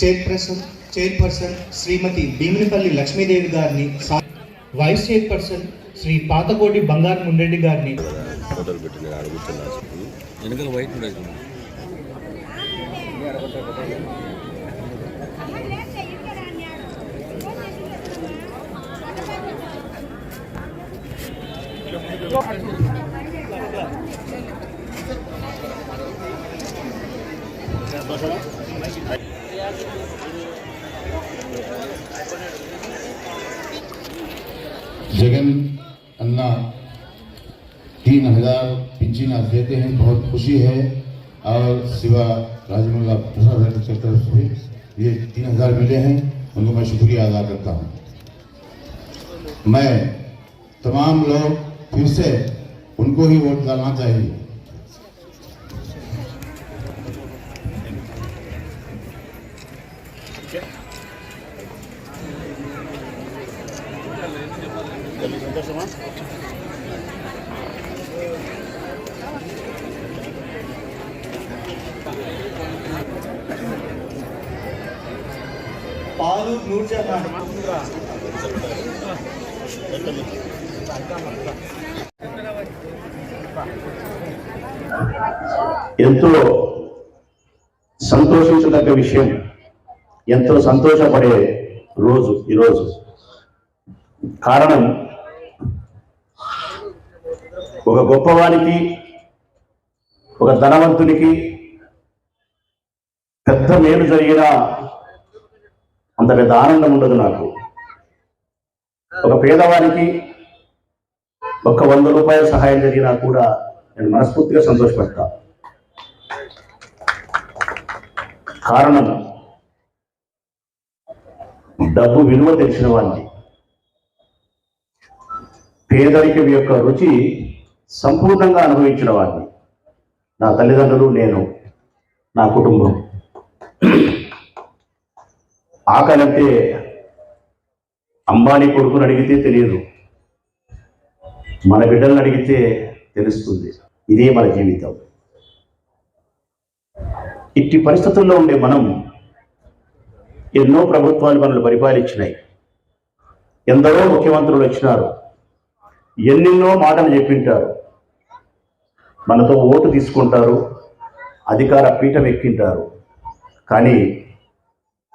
Chairperson chairperson శ్రీమతి భీమినిపల్లి లక్ష్మీదేవి గారిని vice chairperson Shri Pathakoti బంగారు ముండెడ్డి గారిని. जगन अन्ना, तीन हज़ार पिंचिन आज देते हैं, बहुत खुशी है। और सिवा राजमला प्रसाद की तरफ़ से ये तीन हज़ार मिले हैं। उनको मैं शुक्रिया अदा करता हूँ। मैं तमाम लोग फिर से उनको ही वोट डालना चाहिए। ఎంతో సంతోషించదగ్గ విషయం ఎంతో సంతోషపడే రోజు ఈరోజు. కారణం ఒక గొప్పవానికి ఒక ధనవంతునికి పెద్ద మేలు జరిగినా అంత పెద్ద ఆనందం ఉండదు నాకు. ఒక పేదవానికి ఒక్క వంద రూపాయల సహాయం జరిగినా కూడా నేను మనస్ఫూర్తిగా సంతోషపడతా. కారణం. డబ్బు విలువ తెలిసిన వాడిని పేదరికం యొక్క రుచి సంపూర్ణంగా అనుభవించిన వాడిని నా తల్లిదండ్రులు నేను నా కుటుంబం. ఆకలంటే అంబానీ కొడుకుని అడిగితే తెలియదు. మన బిడ్డలను అడిగితే తెలుస్తుంది. ఇదే మన జీవితం. ఇట్టి పరిస్థితుల్లో ఉండే మనం ఎన్నో ప్రభుత్వాలు మనల్ని పరిపాలించినాయి. ఎందరో ముఖ్యమంత్రులు వచ్చినారు. ఎన్నెన్నో మాటలు చెప్పింటారు. మనతో ఓటు తీసుకుంటారు. అధికార పీఠం ఎక్కింటారు. కానీ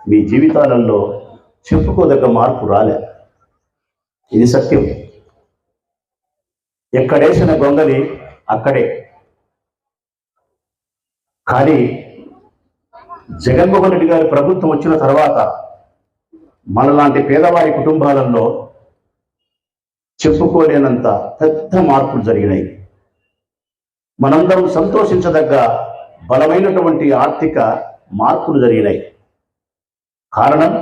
మీ జీవితాలలో చెప్పుకోదగ్గ మార్పు రాలే. ఇది సత్యం. ఎక్కడేసిన గొంగలి అక్కడే. కానీ జగన్మోహన్ రెడ్డి గారి ప్రభుత్వం వచ్చిన తర్వాత మనలాంటి పేదవారి కుటుంబాలలో చెప్పుకోలేనంత పెద్ద మార్పులు జరిగినాయి. మనందరం సంతోషించదగ్గ బలమైనటువంటి ఆర్థిక మార్పులు జరిగినాయి. కారణం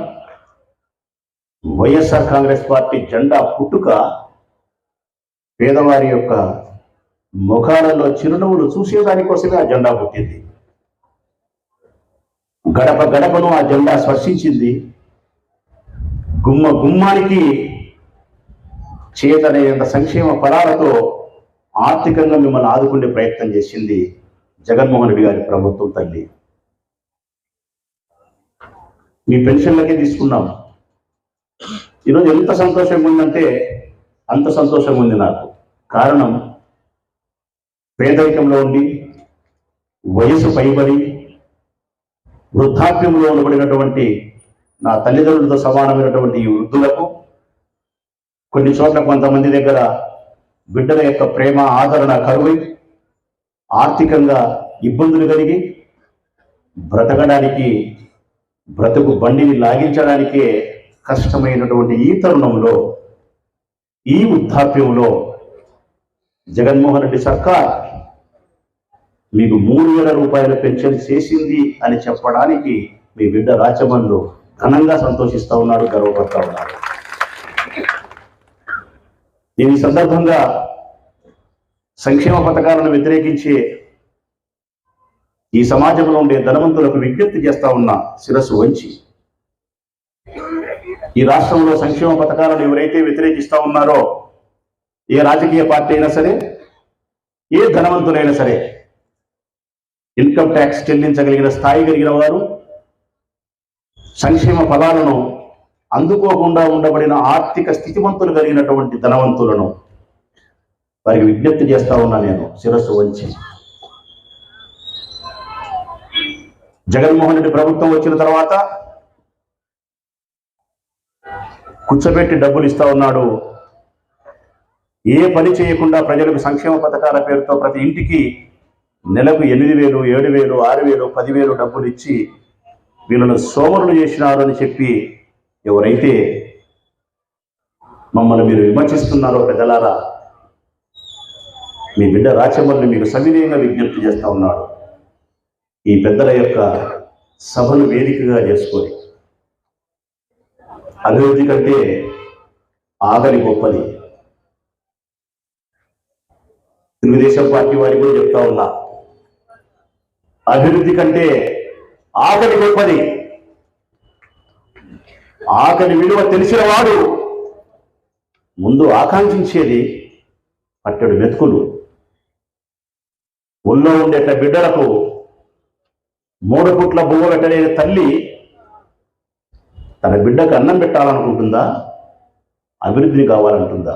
వైఎస్ఆర్ కాంగ్రెస్ పార్టీ జెండా పుట్టుక పేదవారి యొక్క ముఖాలలో చిరునవ్వులు చూసేదానికోసమే ఆ జెండా పుట్టింది. గడప గడపను ఆ జెండా స్పర్శించింది. గుమ్మ గుమ్మానికి చేతనైనంత సంక్షేమ పదాలతో ఆర్థికంగా మిమ్మల్ని ఆదుకునే ప్రయత్నం చేసింది జగన్మోహన్ రెడ్డి గారి ప్రభుత్వం తల్లి. మీ పెన్షన్లకే తీసుకున్నాం. ఈరోజు ఎంత సంతోషంగా ఉందంటే అంత సంతోషంగా ఉంది నాకు. కారణం పేదరికంలో ఉండి వయసు పైబడి వృద్ధాప్యంలో ఉండబడినటువంటి నా తల్లిదండ్రులతో సమానమైనటువంటి ఈ వృద్ధులకు కొన్ని చోట్ల కొంతమంది దగ్గర బిడ్డల యొక్క ప్రేమ ఆదరణ కరువై ఆర్థికంగా ఇబ్బందులు కలిగి బ్రతకడానికి బ్రతుకు బండిని లాగించడానికే కష్టమైనటువంటి ఈ తరుణంలో ఈ వృద్ధాప్యంలో జగన్మోహన్ రెడ్డి సర్కార్ మీకు మూడు వేల రూపాయల పెన్షన్ చేసింది అని చెప్పడానికి మీ బిడ్డ రాచమల్లు ఘనంగా సంతోషిస్తా ఉన్నాడు గర్వపడతా ఉన్నాడు. దీని సందర్భంగా సంక్షేమ పథకాలను వ్యతిరేకించే ఈ సమాజంలో ఉండే ధనవంతులకు విజ్ఞప్తి చేస్తా ఉన్న శిరస్సు వంచి ఈ రాష్ట్రంలో సంక్షేమ పథకాలను ఎవరైతే వ్యతిరేకిస్తా ఉన్నారో ఏ రాజకీయ పార్టీ అయినా సరే ఏ ధనవంతులైనా సరే ఇన్కమ్ ట్యాక్స్ చెల్లించగలిగిన స్థాయి కలిగిన వారు సంక్షేమ ఫలాలను అందుకోకుండా ఉండబడిన ఆర్థిక స్థితిమంతులు కలిగినటువంటి ధనవంతులను వారికి విజ్ఞప్తి చేస్తా ఉన్నా నేను. శిరస్సు వంచి. జగన్మోహన్ రెడ్డి ప్రభుత్వం వచ్చిన తర్వాత కూర్చోబెట్టి డబ్బులు ఇస్తా ఉన్నాడు. ఏ పని చేయకుండా ప్రజలకు సంక్షేమ పథకాల పేరుతో ప్రతి ఇంటికి నెలకు ఎనిమిది వేలు ఏడు వేలు ఆరు వేలు పదివేలు డబ్బులు ఇచ్చి వీళ్ళను సోమరులు చేసినారు అని చెప్పి ఎవరైతే మమ్మల్ని మీరు విమర్శిస్తున్నారో పెద్దలారా మీ బిడ్డ రాచమల్ని మీకు సవినయంగా విజ్ఞప్తి చేస్తూ ఉన్నాడు. ఈ పెద్దల యొక్క సభను వేదికగా చేసుకొని. అభివృద్ధి కంటే ఆగలి గొప్పది. తెలుగుదేశం పార్టీ వారికి కూడా చెప్తా ఉన్నా. అభివృద్ధి కంటే ఆకలి గొప్పది. ఆకలి విలువ తెలిసిన వాడు ముందు ఆకాంక్షించేది పట్టడు మెతుకులు. ఒళ్ళో ఉండేట బిడ్డలకు మూడు పుట్ల బువ్వ పెట్టలేని తల్లి తన బిడ్డకు అన్నం పెట్టాలనుకుంటుందా? అభివృద్ధిని కావాలంటుందా?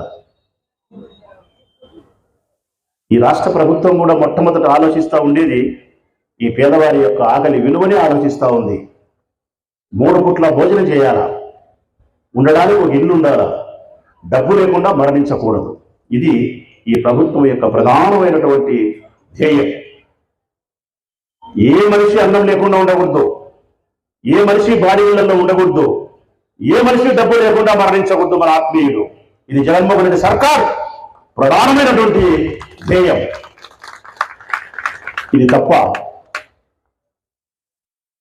ఈ రాష్ట్ర ప్రభుత్వం కూడా మొట్టమొదట ఆలోచిస్తూ ఉండేది ఈ పేదవారి యొక్క ఆకలి విలువని ఆలోచిస్తూ ఉంది. మూడు పుట్ల భోజనం చేయాలా? ఉండడానికి ఒక ఇల్లు ఉండాలా? డబ్బు లేకుండా మరణించకూడదు. ఇది ఈ ప్రభుత్వం యొక్క ప్రధానమైనటువంటి ధ్యేయం. ఏ మనిషి అన్నం లేకుండా ఉండకూడదు. ఏ మనిషి బాడీలలో ఉండకూడదు. ఏ మనిషి డబ్బు లేకుండా మరణించకూడదు మన ఆత్మీయుడు. ఇది జగన్మోహన్ రెడ్డి సర్కార్ ప్రధానమైనటువంటి ధ్యేయం. ఇది తప్ప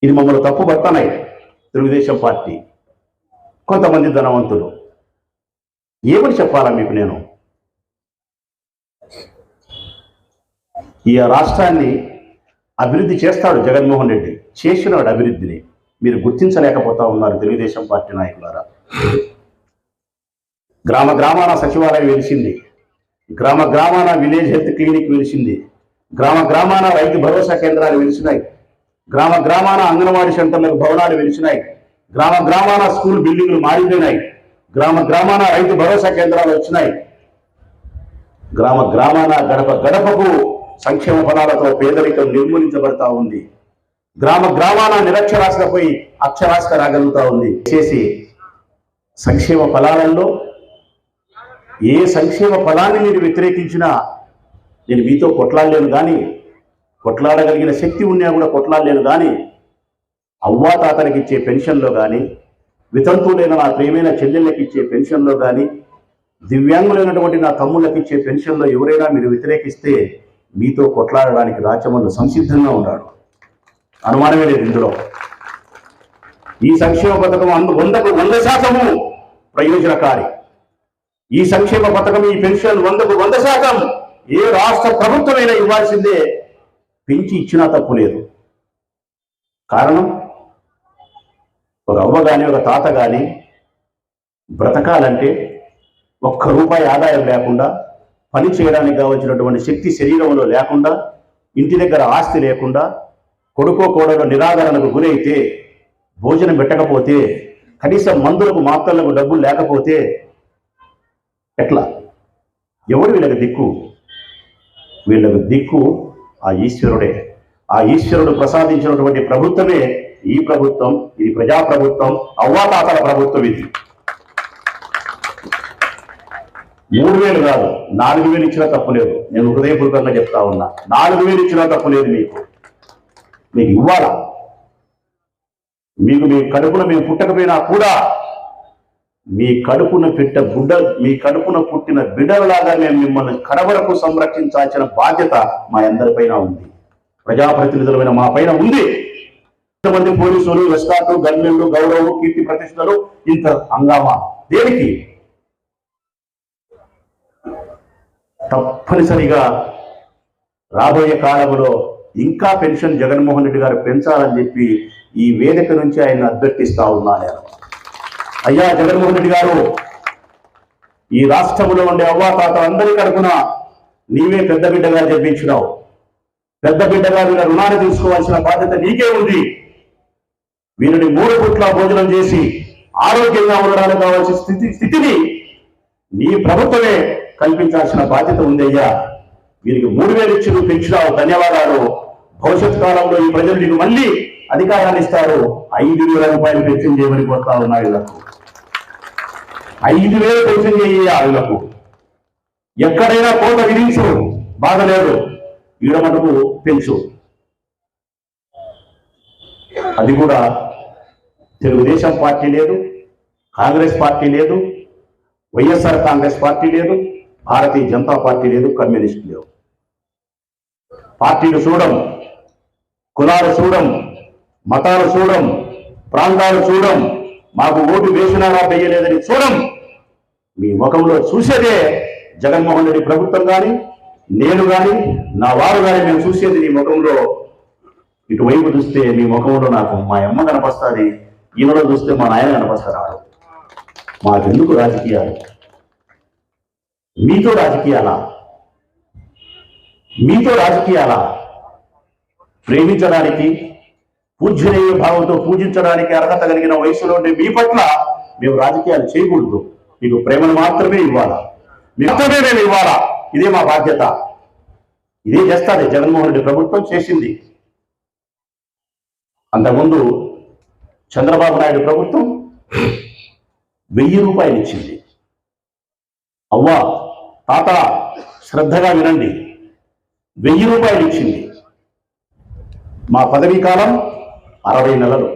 ఇది మమ్మల్ని తప్పు తెలుగుదేశం పార్టీ కొంతమంది ధనవంతులు. ఏమని చెప్పాలా మీకు నేను? ఈ రాష్ట్రాన్ని అభివృద్ధి చేస్తాడు జగన్మోహన్ రెడ్డి. చేసినాడు అభివృద్ధిని. మీరు గుర్తించలేకపోతా ఉన్నారు తెలుగుదేశం పార్టీ నాయకులారా. గ్రామ గ్రామాన సచివాలయం వెలిసింది. గ్రామ గ్రామాన విలేజ్ హెల్త్ క్లినిక్ వెలిసింది. గ్రామ గ్రామాన రైతు భరోసా కేంద్రాలు వెలిసినాయి. గ్రామ గ్రామాన అంగన్వాడీ సెంటర్లకు భవనాలు వెలిసినాయి గ్రామ గ్రామాన స్కూల్ బిల్డింగ్లు మారిపోయినాయి. గ్రామ గ్రామాన రైతు భరోసా కేంద్రాలు వచ్చినాయి. గ్రామ గ్రామాన గడప గడపకు సంక్షేమ ఫలాలతో పేదరికం నిర్మూలించబడతా ఉంది. గ్రామ గ్రామాన నిరక్షరాస్యతపై అక్షరాస్యత రాగలుగుతా ఉంది. చేసి సంక్షేమ ఫలాలలో ఏ సంక్షేమ ఫలాన్ని మీరు వ్యతిరేకించినా నేను మీతో కొట్లాడలేను కానీ కొట్లాడగలిగిన శక్తి ఉన్నా కూడా కొట్లాడలేను కానీ అవ్వా తాతలకు ఇచ్చే పెన్షన్లో కానీ వితంతువులైన నా ప్రియమైన చెల్లెళ్ళకి ఇచ్చే పెన్షన్లో కానీ దివ్యాంగులైనటువంటి నా తమ్ముళ్ళకి ఇచ్చే పెన్షన్లో ఎవరైనా మీరు వ్యతిరేకిస్తే మీతో కొట్లాడడానికి రాచమల్లు సంసిద్ధంగా ఉన్నాడు అనుమానమే లేదు ఇందులో. ఈ సంక్షేమ పథకం అందు వందకు వంద శాతము ప్రయోజనకారి. ఈ సంక్షేమ పథకం ఈ పెన్షన్ వందకు వంద శాతం ఏ రాష్ట్ర ప్రభుత్వమైనా ఇవ్వాల్సిందే పెంచి ఇచ్చినా తప్పు లేదు. కారణం? ఒక అవ్వ కానీ ఒక తాత కానీ బ్రతకాలంటే ఒక్క రూపాయి ఆదాయం లేకుండా పని చేయడానికి కావలసినటువంటి శక్తి శరీరంలో లేకుండా ఇంటి దగ్గర ఆస్తి లేకుండా కొడుకో కోడలో నిరాదరణకు గురైతే భోజనం పెట్టకపోతే కనీసం మందులకు మాత్రలకు డబ్బులు లేకపోతే ఎట్లా? ఎవడు వీళ్ళకి దిక్కు? వీళ్ళకు దిక్కు ఆ ఈశ్వరుడే. ఆ ఈశ్వరుడు ప్రసాదించినటువంటి ప్రభుత్వమే ఈ ప్రభుత్వం ఇది ప్రజాప్రభుత్వం అవ్వాతాతల ప్రభుత్వం ఇది. మూడు వేలు కాదు నాలుగు వేలు ఇచ్చినా తప్పు లేదు. నేను హృదయపూర్వకంగా చెప్తా ఉన్నా నాలుగు వేలు ఇచ్చినా తప్పు లేదు మీకు. మీకు ఇవ్వాలా? మీకు మీ కడుపున మేము పుట్టకపోయినా కూడా మీ కడుపున పెట్ట గుడ్డ మీ కడుపున పుట్టిన బిడ్డలాగా మేము మిమ్మల్ని కడవరకు సంరక్షించాల్సిన బాధ్యత మా అందరిపైన ఉంది. ప్రజాప్రతినిధులమైన మా పైన ఉంది. కొంతమంది పోలీసులు ఎస్కాట్లు గన్మెన్లు గౌరవం కీర్తి ప్రతిష్టలు ఇంత హంగామా? దేనికి? తప్పనిసరిగా రాబోయే కాలంలో ఇంకా పెన్షన్ జగన్మోహన్ రెడ్డి గారు పెంచాలని చెప్పి ఈ వేదిక నుంచి ఆయన అభ్యర్థిస్తా ఉన్నా నేను అయ్యా జగన్మోహన్ రెడ్డి గారు ఈ రాష్ట్రంలో ఉండే అవ్వాతాత అందరి కడుపున నీవే పెద్ద బిడ్డగా చెప్పించినావు పెద్ద బిడ్డగా వీళ్ళ రుణాన్ని తీసుకోవాల్సిన బాధ్యత నీకే ఉంది. వీరిని మూడు పుట్ల భోజనం చేసి ఆరోగ్యంగా ఉండడానికి కావాల్సిన స్థితి స్థితిని నీ ప్రభుత్వమే కల్పించాల్సిన బాధ్యత ఉంది అయ్యా. వీరికి మూడు వేలు ఇచ్చి నువ్వు పెంచినావు. ధన్యవాదాలు. భవిష్యత్ కాలంలో ఈ ప్రజలు నీకు మళ్ళీ అధికారాన్ని ఇస్తారు. ఐదు వేల రూపాయలు పెన్షన్ చేయమని కోరుతా ఉన్నా వీళ్ళకు. ఐదు వేలు పెన్షన్ చేయ వీళ్ళకు. ఎక్కడైనా కోత విధించు. బాధ లేదు. ఈడ మటుకు పెంచు అది కూడా తెలుగుదేశం పార్టీ లేదు కాంగ్రెస్ పార్టీ లేదు వైఎస్ఆర్ కాంగ్రెస్ పార్టీ లేదు భారతీయ జనతా పార్టీ లేదు కమ్యూనిస్ట్ లేవు. పార్టీలు చూడం కులాలు చూడం మతాలు చూడం ప్రాంతాలు చూడం మాకు ఓటు వేసినారా వేయలేదని చూడం. మీ ముఖంలో చూసేదే జగన్మోహన్ రెడ్డి ప్రభుత్వం కానీ నేను కానీ నా వారు కానీ మేము చూసేది నీ ముఖంలో. ఇటువైపు చూస్తే మీ ముఖంలో నాకు మా అమ్మ కనపస్తుంది ఈయనలో చూస్తే మా నాయన కనపస్తాడు మాకెందుకు రాజకీయాలు? మీతో రాజకీయాలా? మీతో రాజకీయాలా? ప్రేమించడానికి పూజ్యనీయ భావంతో పూజించడానికి అర్హత కలిగిన వయసులో ఉండే మీ పట్ల మేము రాజకీయాలు చేయకూడదు. మీకు ప్రేమను మాత్రమే ఇవ్వాలా? మాత్రమే మేము ఇవ్వాలా? ఇదే మా బాధ్యత. ఇదే చేస్తాది జగన్మోహన్ రెడ్డి ప్రభుత్వం చేసింది. అంతకుముందు చంద్రబాబు నాయుడు ప్రభుత్వం వెయ్యి రూపాయలు ఇచ్చింది. అవ్వ తాత శ్రద్ధగా వినండి. వెయ్యి రూపాయలు ఇచ్చింది. మా పదవీ కాలం అరవై నెలలు.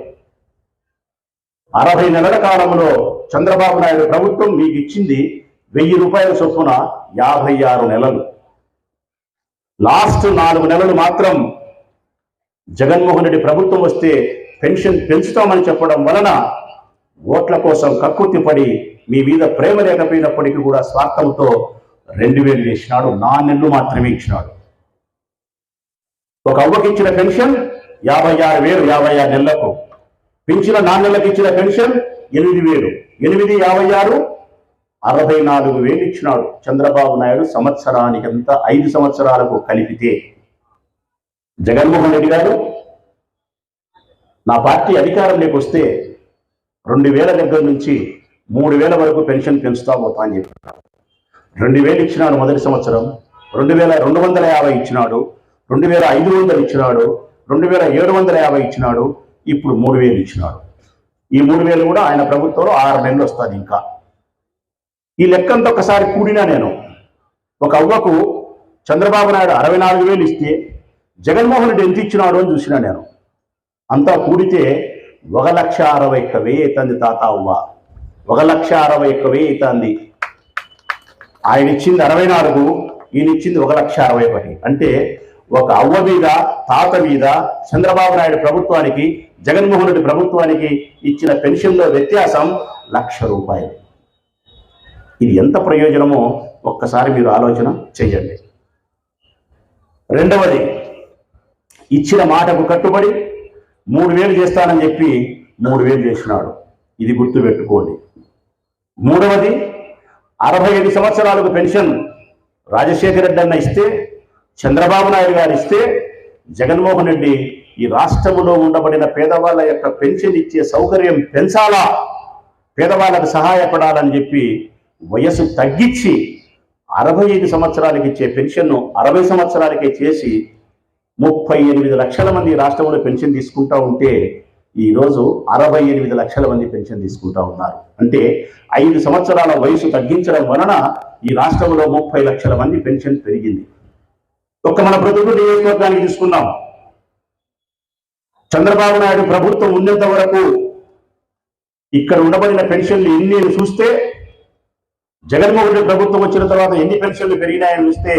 అరవై నెలల కాలంలో చంద్రబాబు నాయుడు ప్రభుత్వం మీకు ఇచ్చింది వెయ్యి రూపాయల చొప్పున యాభై ఆరు నెలలు. లాస్ట్ నాలుగు నెలలు మాత్రం జగన్మోహన్ రెడ్డి ప్రభుత్వం వస్తే పెన్షన్ పెంచుతామని చెప్పడం వలన ఓట్ల కోసం కక్కుర్తి పడి మీ మీద ప్రేమ లేకపోయినప్పటికీ కూడా స్వార్థంతో రెండు వేలు చేసినాడు నా నెలలు మాత్రమే ఇచ్చినాడు. ఒక అవ్వకి ఇచ్చిన పెన్షన్ యాభై ఆరు వేలు యాభై ఆరు నెలలకు. పెంచిన నాన్నలకు ఇచ్చిన పెన్షన్ ఎనిమిది వేలు. ఎనిమిది యాభై ఆరు అరవై నాలుగు వేలు ఇచ్చినాడు. చంద్రబాబు నాయుడు సంవత్సరానికంతా ఐదు సంవత్సరాలకు కలిపితే. జగన్మోహన్ రెడ్డి గారు నా పార్టీ అధికారంలోకి వస్తే రెండు వేల దగ్గర నుంచి మూడు వేల వరకు పెన్షన్ పెంచుతా పోతా అని చెప్పారు. రెండు వేలు ఇచ్చినాడు మొదటి సంవత్సరం రెండు వేల రెండు వందల యాభై ఇచ్చినాడు రెండు వేల ఐదు వందలు ఇచ్చినాడు. రెండు వేల ఏడు వందల యాభై ఇచ్చినాడు. ఇప్పుడు మూడు వేలు ఇచ్చినాడు. ఈ మూడు వేలు కూడా ఆయన ప్రభుత్వంలో ఆరు నెలలు వస్తుంది ఇంకా. ఈ లెక్కంతా ఒకసారి కూడినా నేను. ఒక అవ్వకు చంద్రబాబు నాయుడు అరవై నాలుగు వేలు ఇస్తే జగన్మోహన్ రెడ్డి ఎంత ఇచ్చినాడు అని చూసినా నేను. అంతా కూడితే ఒక లక్ష అరవై ఒక్క వెయ్యి అవుతుంది తాత అవ్వ. ఒక లక్ష అరవై ఒక్క వెయ్యి అవుతుంది. ఆయన ఇచ్చింది అరవై నాలుగు ఈయన ఇచ్చింది ఒక లక్ష అరవై ఒకటి. అంటే ఒక అవ్వ మీద తాత మీద చంద్రబాబు నాయుడు ప్రభుత్వానికి జగన్మోహన్ రెడ్డి ప్రభుత్వానికి ఇచ్చిన పెన్షన్లో వ్యత్యాసం లక్ష రూపాయలు. ఇది ఎంత ప్రయోజనమో ఒక్కసారి మీరు ఆలోచన చేయండి. రెండవది ఇచ్చిన మాటకు కట్టుబడి మూడు వేలు చేస్తానని చెప్పి మూడు వేలు చేసినాడు. ఇది గుర్తుపెట్టుకోండి. మూడవది అరవై ఐదు సంవత్సరాలకు పెన్షన్ రాజశేఖర రెడ్డి అన్న ఇస్తే చంద్రబాబు నాయుడు గారు ఇస్తే జగన్మోహన్ రెడ్డి ఈ రాష్ట్రంలో ఉండబడిన పేదవాళ్ళ యొక్క పెన్షన్ ఇచ్చే సౌకర్యం పెంచాలా? పేదవాళ్ళకు సహాయపడాలని చెప్పి వయసు తగ్గించి అరవై ఐదు సంవత్సరాలకి ఇచ్చే పెన్షన్ను అరవై సంవత్సరాలకే చేసి ముప్పై ఎనిమిది లక్షల మంది రాష్ట్రంలో పెన్షన్ తీసుకుంటా ఉంటే ఈరోజు అరవై ఎనిమిది లక్షల మంది పెన్షన్ తీసుకుంటా ఉన్నారు. అంటే ఐదు సంవత్సరాల వయసు తగ్గించడం వలన ఈ రాష్ట్రంలో ముప్పై లక్షల మంది పెన్షన్ పెరిగింది. ఒక్క మన ప్రతిభ నియోజకవర్గానికి తీసుకున్నాం. చంద్రబాబు నాయుడు ప్రభుత్వం ఉన్నంత వరకు ఇక్కడ ఉండబడిన పెన్షన్లు ఎన్ని చూస్తే జగన్మోహన్ రెడ్డి ప్రభుత్వం వచ్చిన తర్వాత ఎన్ని పెన్షన్లు పెరిగినాయని చూస్తే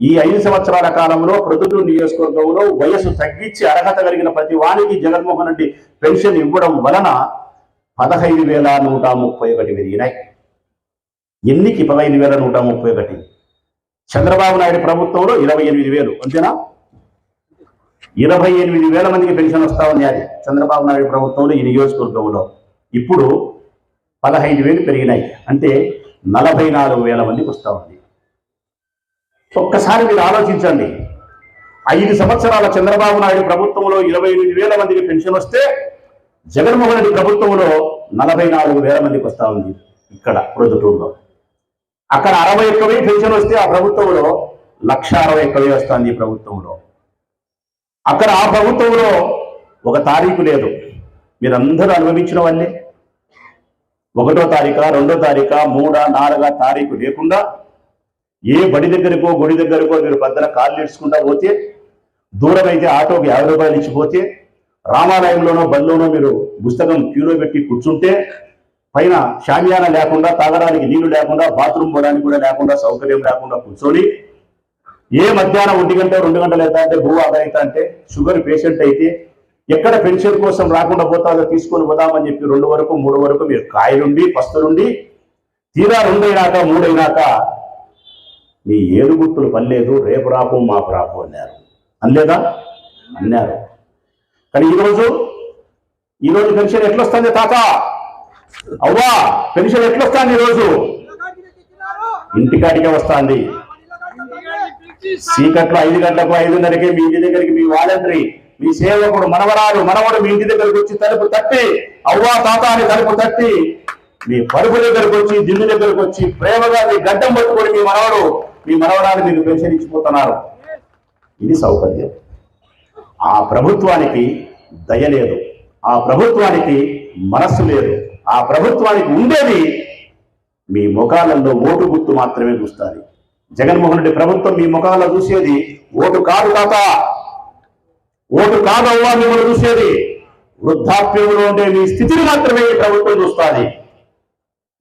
ఈ ఐదు సంవత్సరాల కాలంలో ప్రొద్దుటూరు నియోజకవర్గంలో వయసు తగ్గించి అర్హత కలిగిన ప్రతి వానికి జగన్మోహన్ రెడ్డి పెన్షన్ ఇవ్వడం వలన పదహైదు వేల నూట ముప్పై ఒకటి పెరిగినాయి. ఎన్నికి పదహైదు వేల నూట ముప్పై ఒకటి? చంద్రబాబు నాయుడు ప్రభుత్వంలో ఇరవై ఎనిమిది వేలు అంతేనా? ఇరవై ఎనిమిది వేల మందికి పెన్షన్ వస్తా ఉంది అది. చంద్రబాబు నాయుడు ప్రభుత్వంలో ఈ నియోజకవర్గంలో. ఇప్పుడు పదహైదు వేలు పెరిగినాయి. అంటే నలభై నాలుగు వేల మందికి వస్తా ఉంది. ఒక్కసారి మీరు ఆలోచించండి. ఐదు సంవత్సరాల చంద్రబాబు నాయుడు ప్రభుత్వంలో ఇరవై ఎనిమిది వేల మందికి పెన్షన్ వస్తే జగన్మోహన్ రెడ్డి ప్రభుత్వంలో నలభై నాలుగు వేల మందికి వస్తా ఉంది ఇక్కడ ప్రొద్దుటూరులో. అక్కడ అరవై ఒక్క వెయ్యి పెన్షన్ వస్తే ఆ ప్రభుత్వంలో లక్ష అరవై ఒక్క వెయ్యి వస్తుంది ఈ ప్రభుత్వంలో. అక్కడ ఆ ప్రభుత్వంలో ఒక తారీఖు లేదు. మీరందరూ అనుభవించిన వాళ్ళే ఒకటో తారీఖా రెండో తారీఖా మూడ నాలుగ తారీఖు లేకుండా ఏ బడి దగ్గరకో గుడి దగ్గరకో మీరు పెద్దల కాళ్ళు ఇడ్చుకుంటా పోతే దూరం అయితే ఆటోకి యాభై రూపాయలు ఇచ్చిపోతే రామాలయంలోనో బల్లోనో మీరు పుస్తకం క్యూలో పెట్టి కూర్చుంటే పైన షామియాన లేకుండా తాగడానికి నీళ్ళు లేకుండా బాత్రూమ్ పోవడానికి కూడా లేకుండా సౌకర్యం లేకుండా కూర్చొని ఏ మధ్యాహ్నం ఒంటి గంట రెండు గంటలు అవుతా అంటే భూ ఆదాయిత అంటే షుగర్ పేషెంట్ అయితే ఎక్కడ పెన్షన్ కోసం రాకుండా పోతాదో తీసుకొని పోదామని చెప్పి రెండు వరకు మూడు వరకు మీరు కాయలుండి పస్తులుండి తీరా రెండైనాక మూడైనాక మీ ఏడుగుట్టులు పనిలేదు రేపు రాపు మాకు రాపు అన్నారు. అనలేదా? అన్నారు. కానీ ఈరోజు ఈరోజు పెన్షన్ ఎట్లొస్తుంది తాత? అవ్వా పెన్షన్ ఎట్లొస్తుంది ఈరోజు? ఇంటికాడికే వస్తాంది. చీకట్లో ఐదు గంటలకు ఐదున్నరకి మీ ఇంటి దగ్గరికి మీ వాలంటరీ మీ సేవకుడు మనవరాలు మనవడు మీ ఇంటి దగ్గరకు వచ్చి తలుపు తట్టి అవ్వా తాత అని తలుపు తట్టి మీ పరుపు దగ్గరకు వచ్చి దిండు దగ్గరకు వచ్చి ప్రేమగా మీ గడ్డం పట్టుకొని మీ మనవడు మీ మనవరాలు మీకు పెన్షన్ ఇచ్చిపోతున్నారు. ఇది సౌకర్యం. ఆ ప్రభుత్వానికి దయ లేదు. ఆ ప్రభుత్వానికి మనస్సు లేదు. ఆ ప్రభుత్వానికి ఉండేది మీ ముఖాలలో ఓటు గుర్తు మాత్రమే చూస్తారు. జగన్మోహన్ రెడ్డి ప్రభుత్వం మీ ముఖాల్లో చూసేది ఓటు కాదు తాత. ఓటు కాదవ్వా మిమ్మల్ని చూసేది. వృద్ధాప్యంలో ఉండే మీ స్థితిని మాత్రమే ఈ ప్రభుత్వం చూస్తుంది.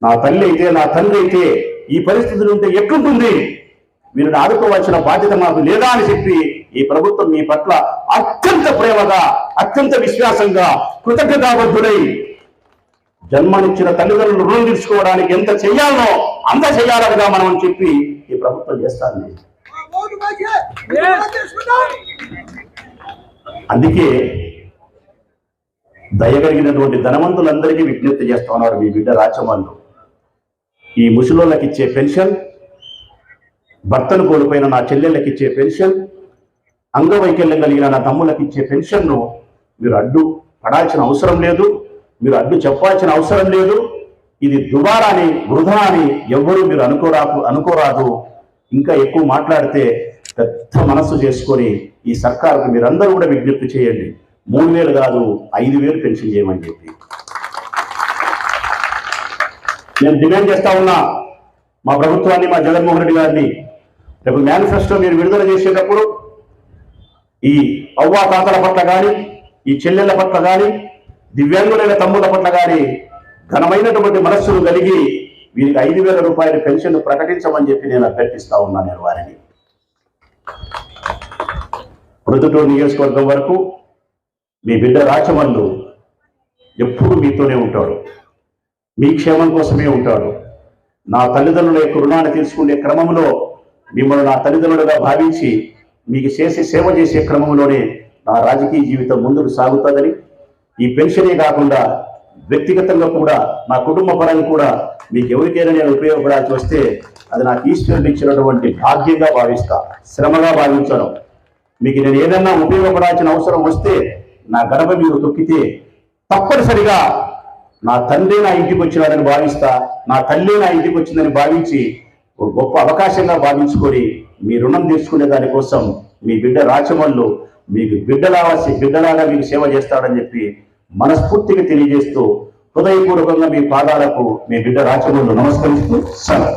నా తల్లి అయితే నా తండ్రి అయితే ఈ పరిస్థితులు ఉంటే ఎట్లుంటుంది? మీరు ఆదుకోవాల్సిన బాధ్యత మాకు లేదా అని చెప్పి ఈ ప్రభుత్వం మీ పట్ల అత్యంత ప్రేమగా అత్యంత విశ్వాసంగా కృతజ్ఞతాబద్ధుడై జన్మనిచ్చిన తల్లిదండ్రులు రుణం తీర్చుకోవడానికి ఎంత చెయ్యాలనో అంత చెయ్యాలగా మనం అని చెప్పి ఈ ప్రభుత్వం చేస్తాను అందుకే దయగలిగినటువంటి ధనవంతులందరికీ విజ్ఞప్తి చేస్తా ఉన్నారు మీ బిడ్డ రాచమల్లు ఈ ముసలోళ్ళకి ఇచ్చే పెన్షన్ భర్తను కోల్పోయిన నా చెల్లెళ్ళకి ఇచ్చే పెన్షన్ అంగవైకల్యం కలిగిన నా తమ్ముళ్ళకి ఇచ్చే పెన్షన్ను మీరు అడ్డు పడాల్సిన అవసరం లేదు. మీరు అడ్డు చెప్పాల్సిన అవసరం లేదు. ఇది దుబారా అని వృధా అని ఎవరు మీరు అనుకోరాకు అనుకోరాదు. ఇంకా ఎక్కువ మాట్లాడితే పెద్ద మనస్సు చేసుకొని ఈ సర్కారుకు మీరందరూ కూడా విజ్ఞప్తి చేయండి. మూడు వేలు కాదు ఐదు వేలు పెన్షన్ చేయమని చెప్పి. నేను డిమాండ్ చేస్తా ఉన్నా మా ప్రభుత్వాన్ని మా జగన్మోహన్ రెడ్డి గారిని. రేపు మేనిఫెస్టో మీరు విడుదల చేసేటప్పుడు ఈ అవ్వా తాతల పట్ల కానీ ఈ చెల్లెళ్ళ పట్ల కానీ దివ్యాంగులైన తమ్ముల పట్ల గారి ఘనమైనటువంటి మనస్సును కలిగి వీరికి ఐదు వేల రూపాయల పెన్షన్ ప్రకటించమని చెప్పి నేను అభ్యర్థిస్తా ఉన్నాను నేను వారిని. ప్రొద్దుటూరు నియోజకవర్గం వరకు మీ బిడ్డ రాచమల్లు ఎప్పుడు మీతోనే ఉంటాడు. మీ క్షేమం కోసమే ఉంటాడు. నా తల్లిదండ్రుల యొక్క రుణాన్ని తీసుకునే క్రమంలో మిమ్మల్ని నా తల్లిదండ్రులుగా భావించి మీకు చేసే సేవ చేసే క్రమంలోనే నా రాజకీయ జీవితం ముందుకు సాగుతుందని ఈ పెన్షనే కాకుండా వ్యక్తిగతంగా కూడా నా కుటుంబ పరంగా కూడా మీకు ఎవరికైనా నేను ఉపయోగపడాల్సి వస్తే అది నాకు ఈశ్వరుడు ఇచ్చినటువంటి భాగ్యంగా భావిస్తా. శ్రమగా భావించను. మీకు నేను ఏదన్నా ఉపయోగపడాల్సిన అవసరం వస్తే నా గడప మీరు తొక్కితే తప్పనిసరిగా నా తండ్రి నా ఇంటికి వచ్చినాడని భావిస్తా. నా తల్లి నా ఇంటికి వచ్చిందని భావించి ఒక గొప్ప అవకాశంగా భావించుకొని మీ రుణం తీసుకునే దానికోసం మీ బిడ్డ రాచమల్లు మీకు బిడ్డలావాసి బిడ్డలాగా మీకు సేవ చేస్తాడని చెప్పి మనస్ఫూర్తిగా తెలియజేస్తూ హృదయపూర్వకంగా మీ పాదాలకు మీ బిడ్డ రాచమూలు నమస్కరిస్తూ సెలవు.